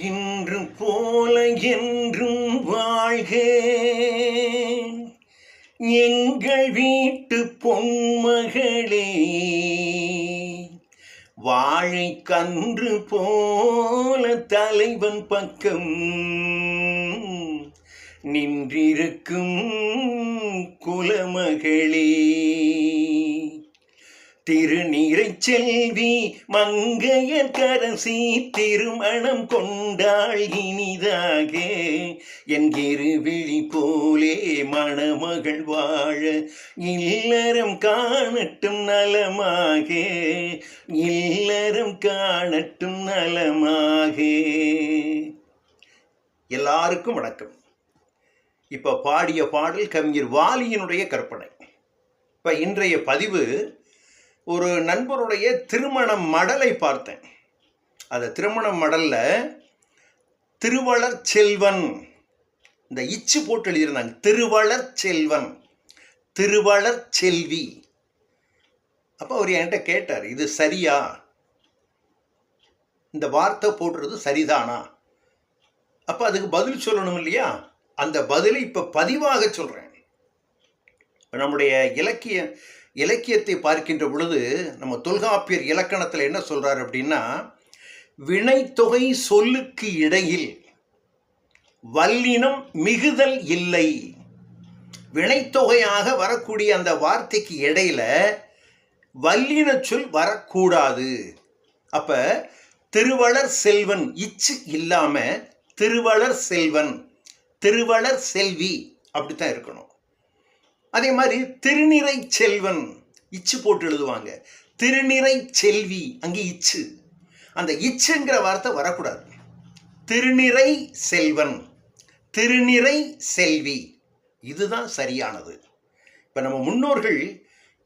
இன்று போல என்றும் வாழ்க எங்கள் வீட்டு பொன்மகளே வாழை கன்று போல தலைவன் பக்கம் நின்றிருக்கும் குலமகளே. திருநீரைச் செல்வி மங்கையர் கரசி திருமணம் கொண்டாள் இனிதாக. என் இருவிழி போலே மணமகள் வாழ இல்லறம் காணட்டும் நலமாக. இல்லறம் காணட்டும் நலமாக. எல்லாருக்கும் வணக்கம். இப்போ பாடிய பாடல் கவிஞர் வாலியினுடைய கற்பனை. இப்போ இன்றைய பதிவு ஒரு நண்பருடைய திருமண மடலை பார்த்தேன். அந்த திருமண மடலில் திருவளர் செல்வன். இந்த இச்சு போட்டு எழுதியிருந்தாங்க. திருவளர் செல்வன். திருவளர் செல்வி. அப்போ அவர் என்கிட்ட கேட்டார் இது சரியா? இந்த வார்த்தை போடுறது சரிதானா? அப்போ அதுக்கு பதில் சொல்லணும் இல்லையா? அந்த பதிலை இப்போ பதிவாக சொல்கிறேன் நம்முடைய இலக்கிய இலக்கியத்தை பார்க்கின்ற பொழுது நம்ம தொல்காப்பியர் இலக்கணத்தில் என்ன சொல்கிறார் அப்படின்னா வினைத்தொகை சொல்லுக்கு இடையில் வல்லினம் மிகுதல் இல்லை. வினைத்தொகையாக வரக்கூடிய அந்த வார்த்தைக்கு இடையில வல்லின சொல் வரக்கூடாது. அப்போ திருவளர் செல்வன் இச்சு இல்லாமல் திருவளர் செல்வன் திருவளர் செல்வி அப்படித்தான் இருக்கணும். அதே மாதிரி திருநிறை செல்வன் இச்சு போட்டு எழுதுவாங்க. திருநிறை செல்வி அங்கே இச்சு. அந்த இச்சுங்கிற வார்த்தை வரக்கூடாது. திருநிறை செல்வன் திருநிறை செல்வி இதுதான் சரியானது. இப்போ நம்ம முன்னோர்கள்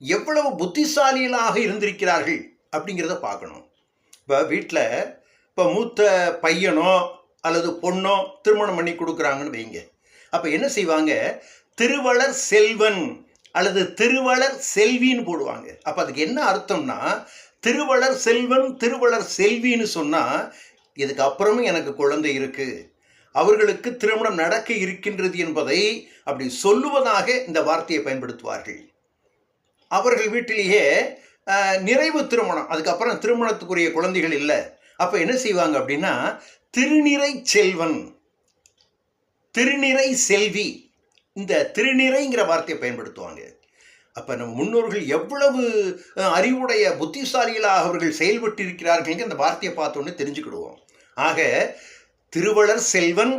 எவ்வளவு புத்திசாலிகளாக இருந்திருக்கிறார்கள் அப்படிங்கிறத பார்க்கணும். இப்போ வீட்டில் இப்போ மூத்த பையனோ அல்லது பொண்ணோ திருமணம் பண்ணி கொடுக்குறாங்கன்னு வைங்க. அப்போ என்ன செய்வாங்க? திருவளர் செல்வன் அல்லது திருவளர் செல்வின்னு போடுவாங்க. அப்போ அதுக்கு என்ன அர்த்தம்னா திருவளர் செல்வன் திருவளர் செல்வின்னு சொன்னால் இதுக்கு அப்புறமும் எனக்கு குழந்தை இருக்குது அவர்களுக்கு திருமணம் நடக்க இருக்கின்றது என்பதை அப்படி சொல்லுவதாக இந்த வார்த்தையை பயன்படுத்துவார்கள். அவர்கள் வீட்டிலேயே நிறைவு திருமணம். அதுக்கப்புறம் திருமணத்துக்குரிய குழந்தைகள் இல்லை. அப்போ என்ன செய்வாங்க அப்படின்னா திருநிறை செல்வன் திருநிறை செல்வி. இந்த திருநிறைங்கிற வார்த்தையை பயன்படுத்துவாங்க. அப்போ நம்ம முன்னோர்கள் எவ்வளவு அறிவுடைய புத்திசாலிகளாக அவர்கள் செயல்பட்டு இருக்கிறார்கள் அந்த வார்த்தையை பார்த்தோன்னே தெரிஞ்சுக்கிடுவோம். ஆக திருவளர் செல்வன்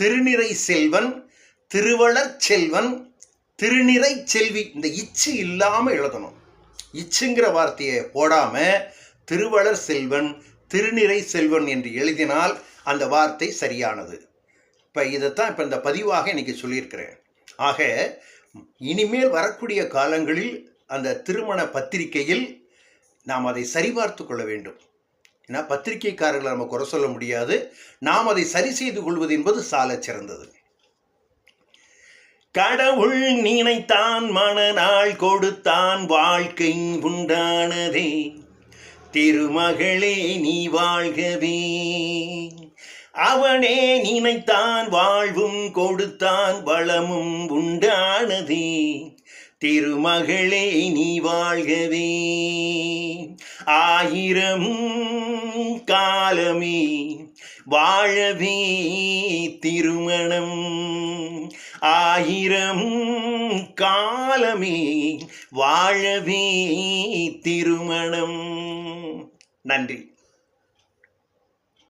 திருநிறை செல்வன் திருவளர் செல்வன் திருநிறை செல்வி. இந்த இச்சு இல்லாமல் எழுதணும். இச்சுங்கிற வார்த்தையை போடாமல் திருவளர் செல்வன் திருநிறை செல்வன் என்று எழுதினால் அந்த வார்த்தை சரியானது. இப்போ இதைத்தான் இப்போ இந்த பதிவாக இன்னைக்கு சொல்லியிருக்கிறேன். ஆக இனிமேல் வரக்கூடிய காலங்களில் அந்த திருமண பத்திரிகையில் நாம் அதை சரிபார்த்து கொள்ள வேண்டும். ஏன்னா பத்திரிகைக்காரர்களை நம்ம குறை சொல்ல முடியாது. நாம் அதை சரி செய்து கொள்வது என்பது சால சிறந்தது. கடவுள் நினைத்தான் மனநாள் கொடுத்தான் வாழ்க்கை உண்டானதே. திருமகளே நீ வாழ்கவே. அவனே நினைத்தான் வாழ்வும் கொடுத்தான் வளமும் உண்டானதே. திருமகளே நீ வாழ்கவே. ஆயிரம் காலமே வாழவே திருமணம். ஆயிரம் காலமே வாழவே திருமணம். நன்றி.